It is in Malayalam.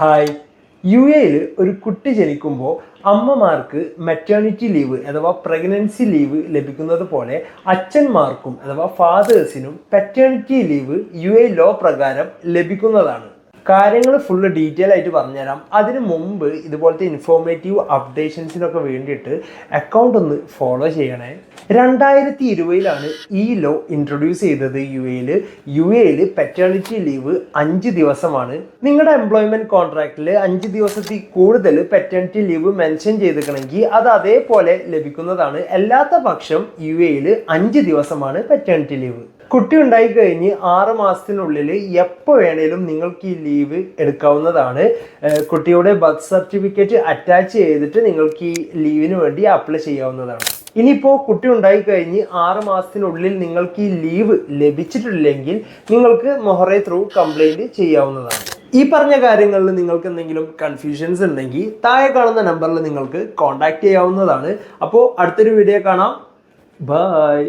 ഹായ് യു എയിൽ ഒരു കുട്ടി ജനിക്കുമ്പോൾ അമ്മമാർക്ക് മെറ്റേണിറ്റി ലീവ് അഥവാ പ്രഗ്നൻസി ലീവ് ലഭിക്കുന്നത് പോലെ അച്ഛന്മാർക്കും അഥവാ ഫാദേഴ്സിനും paternity leave U A law പ്രകാരം ലഭിക്കുന്നതാണ്. കാര്യങ്ങൾ ഫുള്ള് ഡീറ്റെയിൽ ആയിട്ട് പറഞ്ഞുതരാം. അതിന് മുമ്പ് ഇതുപോലത്തെ ഇൻഫോർമേറ്റീവ് അപ്ഡേഷൻസിനൊക്കെ വേണ്ടിയിട്ട് അക്കൗണ്ട് ഒന്ന് ഫോളോ ചെയ്യണേ. രണ്ടായിരത്തി ഇരുപതിലാണ് ഈ ലോ ഇൻട്രൊഡ്യൂസ് ചെയ്തത് യു എയിൽ യു എയിൽ പെറ്റേണിറ്റി ലീവ് അഞ്ച് ദിവസമാണ്. നിങ്ങളുടെ എംപ്ലോയ്മെന്റ് കോൺട്രാക്റ്റിൽ അഞ്ച് ദിവസത്തിൽ കൂടുതൽ പെറ്റേണിറ്റി ലീവ് മെൻഷൻ ചെയ്തിരിക്കണമെങ്കിൽ അത് അതേപോലെ ലഭിക്കുന്നതാണ്. അല്ലാത്ത പക്ഷം യു എയിൽ അഞ്ച് ദിവസമാണ് പെറ്റേണിറ്റി ലീവ് കുട്ടി ഉണ്ടായി കഴിഞ്ഞ് ആറ് മാസത്തിനുള്ളിൽ എപ്പോൾ വേണേലും നിങ്ങൾക്ക് ഈ ലീവ് എടുക്കാവുന്നതാണ്. കുട്ടിയുടെ ബർത്ത് സർട്ടിഫിക്കറ്റ് അറ്റാച്ച് ചെയ്തിട്ട് നിങ്ങൾക്ക് ഈ ലീവിന് വേണ്ടി അപ്ലൈ ചെയ്യാവുന്നതാണ്. ഇനിയിപ്പോൾ കുട്ടി ഉണ്ടായി കഴിഞ്ഞ് ആറ് മാസത്തിനുള്ളിൽ നിങ്ങൾക്ക് ഈ ലീവ് ലഭിച്ചിട്ടില്ലെങ്കിൽ നിങ്ങൾക്ക് മൊഹറെ ത്രൂ കംപ്ലൈന്റ് ചെയ്യാവുന്നതാണ്. ഈ പറഞ്ഞ കാര്യങ്ങളിൽ നിങ്ങൾക്ക് എന്തെങ്കിലും കൺഫ്യൂഷൻസ് ഉണ്ടെങ്കിൽ താഴെ കാണുന്ന നമ്പറിൽ നിങ്ങൾക്ക് കോൺടാക്ട് ചെയ്യാവുന്നതാണ്. അപ്പോൾ അടുത്തൊരു വീഡിയോ കാണാം. ബൈ